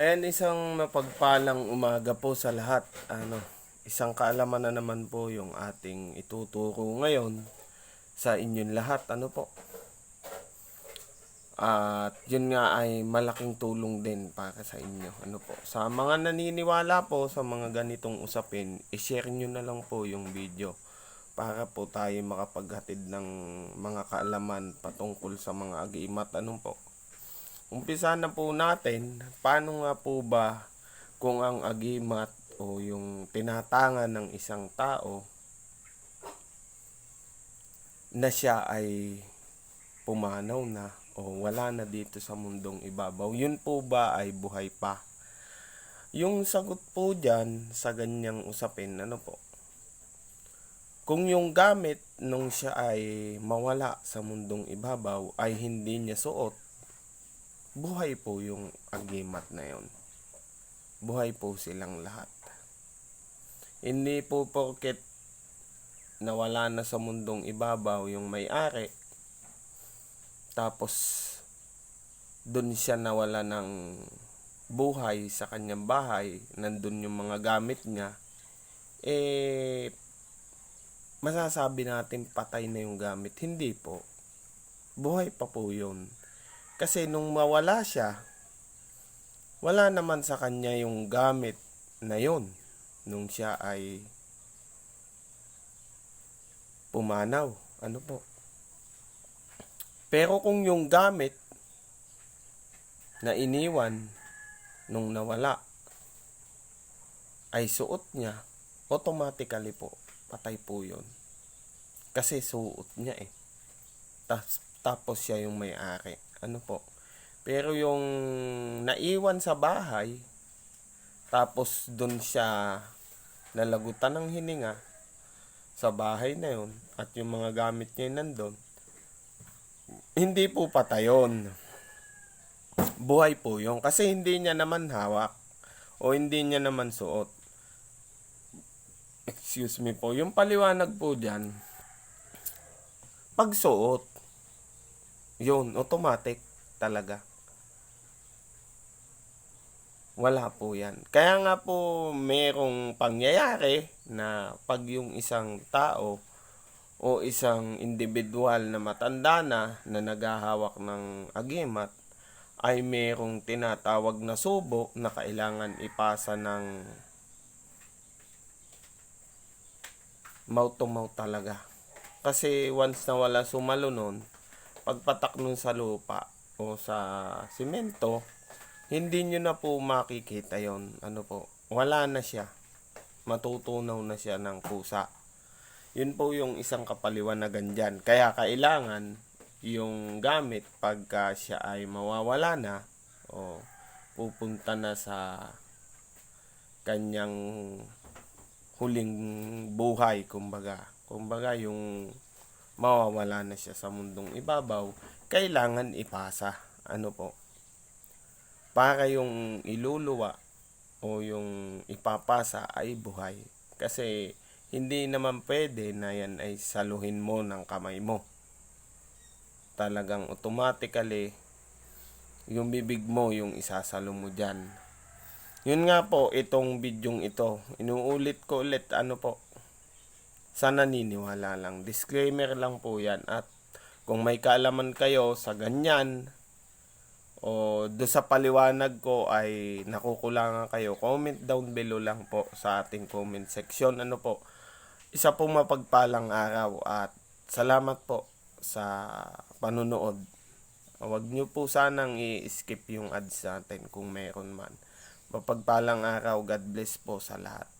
Ayan, isang mapagpalang umaga po sa lahat. Ano, isang kaalaman na naman po yung ating ituturo ngayon sa inyong lahat. Ano po? At yun nga ay malaking tulong din para sa inyo. Ano po? Sa mga naniniwala po sa mga ganitong usapin, i-share nyo na lang po yung video para po tayo makapaghatid ng mga kaalaman patungkol sa mga agimat. Ano po? Umpisa na po natin, paano nga po ba kung ang agimat o yung tinatangan ng isang tao na siya ay pumanaw na o wala na dito sa mundong ibabaw. Yun po ba ay buhay pa? Yung sagot po dyan sa ganyang usapin, ano po? Kung yung gamit nung siya ay mawala sa mundong ibabaw ay hindi niya suot, buhay po yung agimat na yon. Buhay po silang lahat. Hindi po porket nawala na sa mundong ibabaw yung may-ari, tapos dun siya nawala ng buhay sa kanyang bahay, nandun yung mga gamit niya, eh, masasabi natin patay na yung gamit. Hindi po. Buhay pa po yun. Kasi nung mawala siya, wala naman sa kanya yung gamit na yun nung siya ay pumanaw. Ano po? Pero kung yung gamit na iniwan nung nawala ay suot niya, automatically po, patay po yun. Kasi suot niya eh. Tapos siya yung may-ari. Ano po? Pero yung naiwan sa bahay, tapos dun siya nalagutan ng hininga sa bahay na yun at yung mga gamit niya nandun, hindi po patayon. Buhay po yun. Kasi hindi niya naman hawak o hindi niya naman suot. Excuse me po. Yung paliwanag po dyan, pagsuot, yun, automatic talaga. Wala po yan. Kaya nga po merong pangyayari na pag yung isang tao o isang individual na matanda na na naghahawak ng agimat ay merong tinatawag na subo na kailangan ipasa ng mouth to mouth talaga. Kasi once na wala sumalo nun, pagpatak nun sa lupa o sa simento, hindi nyo na po makikita yon Ano po, wala na siya. Matutunaw na siya ng kusa. Yun po yung isang kapaliwanagan dyan. Kaya kailangan yung gamit pagka siya ay mawawala na o pupunta na sa kanyang huling buhay kumbaga. Kumbaga yung mawawala na siya sa mundong ibabaw, kailangan ipasa. Ano po? Para yung iluluwa o yung ipapasa ay buhay. Kasi hindi naman pwede na yan ay saluhin mo ng kamay mo. Talagang automatically, yung bibig mo yung isasalo mo dyan. Yun nga po, itong bidyong ito, inuulit ko ulit, ano po, sa naniniwala lang. Disclaimer lang po yan. At kung may kaalaman kayo sa ganyan, o do sa paliwanag ko ay nakukulangan kayo, comment down below lang po sa ating comment section. Ano po, isa pong mapagpalang araw at salamat po sa panunood. Huwag niyo po sanang i-skip yung ads natin kung meron man. Mapagpalang araw, God bless po sa lahat.